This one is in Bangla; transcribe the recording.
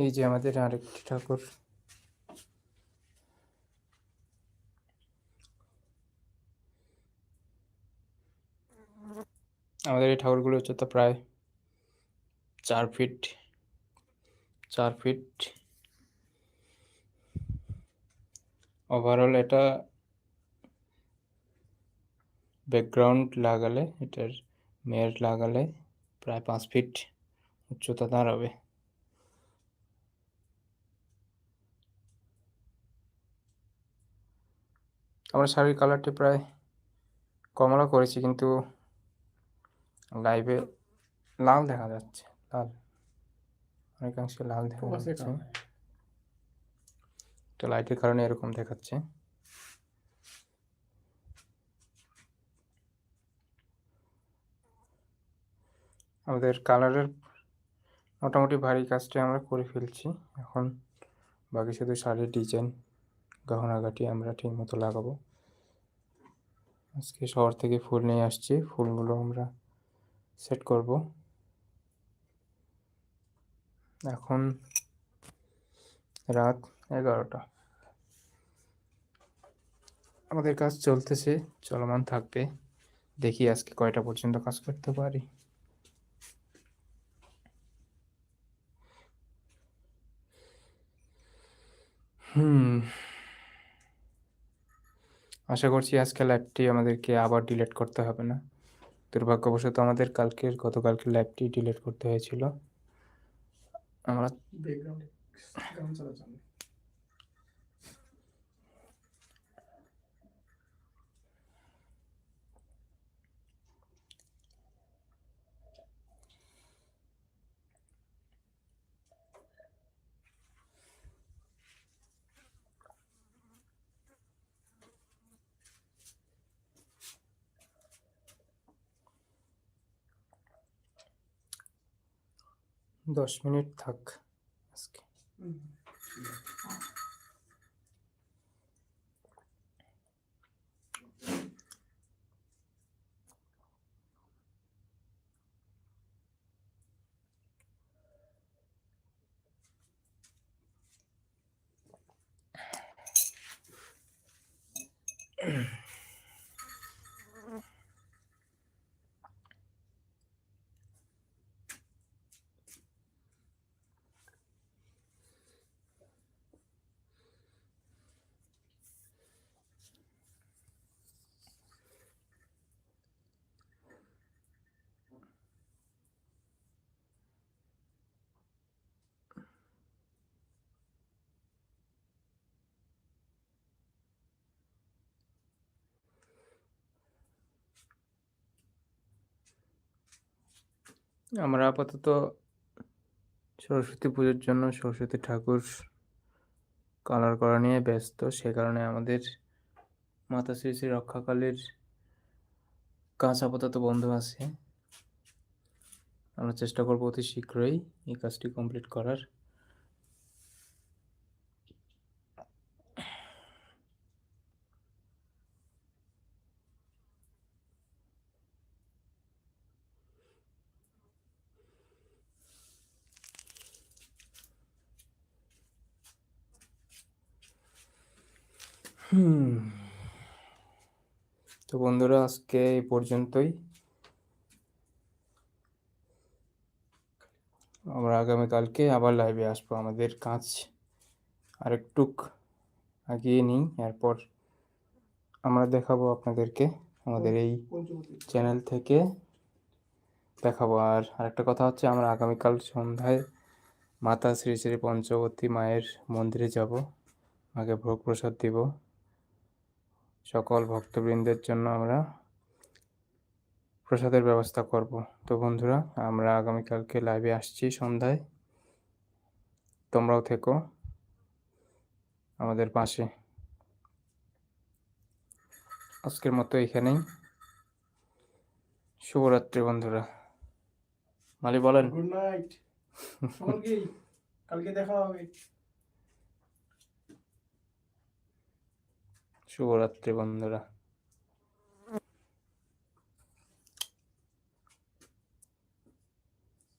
এই যে আমাদের আরেকটি ঠাকুর। আমাদের এই ঠাকুরগুলোর উচ্চতা প্রায় চার ফিট চার ফিট। ওভারঅল এটা ব্যাকগ্রাউন্ড লাগালে, এটার মেয়ের লাগালে প্রায় পাঁচ ফিট উচ্চতা দাঁড়াবে। আমরা শাড়ির কালারটি প্রায় কমলা করেছি কিন্তু লাইভে লাল দেখা যাচ্ছে লাল। অনেকাংশে লাল দেখা যাচ্ছে। তো লাইটের কারণে এরকম দেখাচ্ছে। আমাদের কালারের মোটামুটি ভারী কাজটা আমরা করে ফেলছি। এখন বাকি শুধু শাড়ির ডিজাইন গহনাগাটি আমরা ঠিক মতো লাগাবো। আজকে শহর থেকে ফুল নিয়ে আসছি, ফুলগুলো আমরা সেট করব। এখন রাত এগারোটা। আমাদের কাজ চলতেছে, চলমান থাকবে। দেখি আজকে কয়টা পর্যন্ত কাজ করতে পারি। হুম। আশা করছি আজকে লাইভটি আমাদেরকে আবার ডিলেট করতে হবে না। দুর্ভাগ্যবশত আমাদের কালকের গতকালকে লাইভটি ডিলেট করতে হয়েছিল। আমরা দশ মিনিট থাক আজকে। আমরা আপাতত সরস্বতী পুজোর জন্য সরস্বতী ঠাকুর কালার করা নিয়ে ব্যস্ত। সে কারণে আমাদের মাতা শ্রী শ্রী রক্ষাকালীর কাজ আপাতত বন্ধ আছে। আমরা চেষ্টা করব অতি শীঘ্রই এই কাজটি কমপ্লিট করার। হুম তো বন্ধুরা, আজকে এই পর্যন্তই। আমরা আগামীকালকে আবার লাইভে আসব। আমাদের কাজ আরেকটুক আগিয়ে নিই, এরপর আমরা দেখাবো আপনাদেরকে আমাদের এই চ্যানেল থেকে দেখাবো। আর আরেকটা কথা হচ্ছে, আমরা আগামীকাল সন্ধ্যায় মাতা শ্রী শ্রী পঞ্চবতী মায়ের মন্দিরে যাব। মাকে ভোগ প্রসাদ দিব। সকল ভক্তবৃন্দের জন্য আমরা প্রসাদের ব্যবস্থা করব। তো বন্ধুরা আমরা আগামীকালকে লাইভে আসছি সন্ধ্যায়। তোমরাও থেকো আমাদের পাশে। আজকের মতো এখানেই। শুভরাত্রি বন্ধুরা। মালি বলেন। গুড নাইট কালকে দেখা হবে। শুভরাত্রি বন্ধুরা।